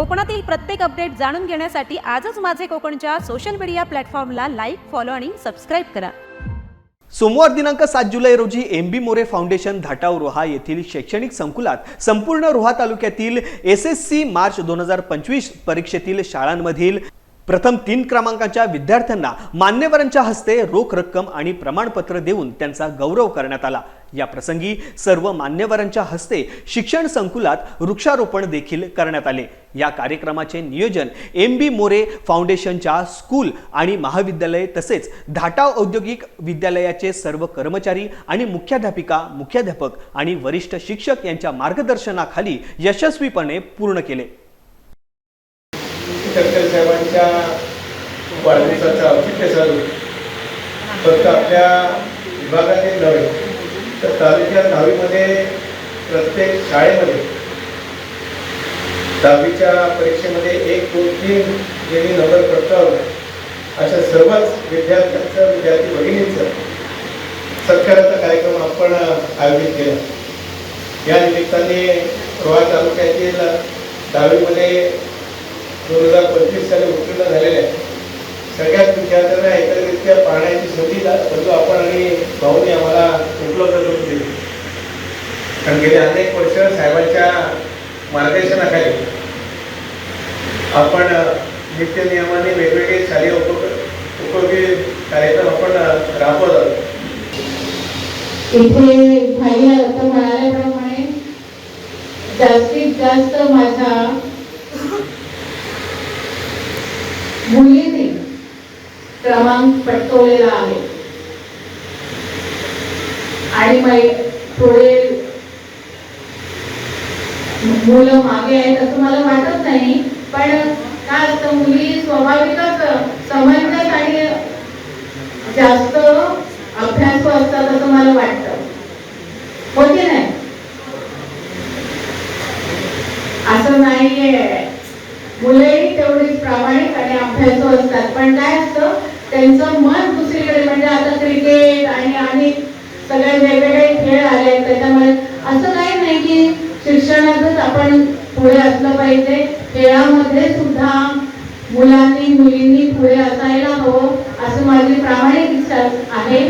कोकणातील प्रत्येक अपडेट जाणून घेण्यासाठी आजच माझे कोकणच्या सोशल मीडिया प्लॅटफॉर्मला लाईक फॉलो आणि सबस्क्राईब करा. सोमवार दिनांक सात जुलै रोजी M B More foundation Dhatav Roha येथील शैक्षणिक संकुलात संपूर्ण रोहा तालुक्यातील एस एस सी मार्च दोन हजार पंचवीस परीक्षेतील शाळांमधील प्रथम तीन क्रमांकाच्या विद्यार्थ्यांना मान्यवरांच्या हस्ते रोख रक्कम आणि प्रमाणपत्र देऊन त्यांचा गौरव करण्यात आला. या प्रसंगी सर्व मान्यवरांच्या हस्ते शिक्षण संकुलात वृक्षारोपण देखील करण्यात आले. या कार्यक्रमाचे नियोजन एम बी मोरे फाउंडेशनच्या स्कूल आणि महाविद्यालय तसेच धाटाव औद्योगिक विद्यालयाचे सर्व कर्मचारी आणि मुख्याध्यापिका मुख्याध्यापक आणि वरिष्ठ शिक्षक यांच्या मार्गदर्शनाखाली यशस्वीपणे पूर्ण केले. साहेबांच्या वाढदिवसाचं औचित्य साधून फक्त आपल्या विभागातील नव्हे तर तालुक्यात दहावीमध्ये प्रत्येक शाळेमध्ये दहावीच्या परीक्षेमध्ये एक दोन तीन ज्यांनी नंबर पटकावला अशा सर्वच विद्यार्थ्यांचं विद्यार्थी भगिनींचं सत्काराचा कार्यक्रम आपण आयोजित केला. या निमित्ताने रोहा तालुक्यातील दहावीमध्ये दोन हजार पंचवीस साली उत्तीर्ण झालेल्या पाहण्याची संधी आपण आणि भाऊनी आम्हाला उपलब्ध करून दिली. कारण गेले अनेक वर्ष साहेबांच्या मार्गदर्शनाखाली आपण नित्य नियमाने वेगवेगळे शालेय उपक्रम उपयोगी कार्यक्रम आपण राबवत आहोत इथे भाई आता म्हणाल्याप्रमाणे जास्तीत जास्त माझा मुलीने क्रमांक पटकवलेला आहे. आणि मै- थोडे मुलं मागे आहेत असं मला वाटत नाही पण काय असतं मुली स्वाभाविकच समंजस आणि जास्त अभ्यास असतात असं मला वाटतं. हो की नाही? असं नाहीये. मुलंही तेवढीच प्रामाणिक आणि अभ्यास असतात. पण काय असतं त्यांचं मन दुसरीकडे म्हणजे आता क्रिकेट आणि आणि सगळे वेगवेगळे खेळ आले आहेत त्याच्यामुळे असं काही नाही की शिक्षणातच आपण पुढे असलं पाहिजे. खेळामध्ये सुद्धा मुलांनी मुलींनी पुढे असायला हवं असं माझी आहे.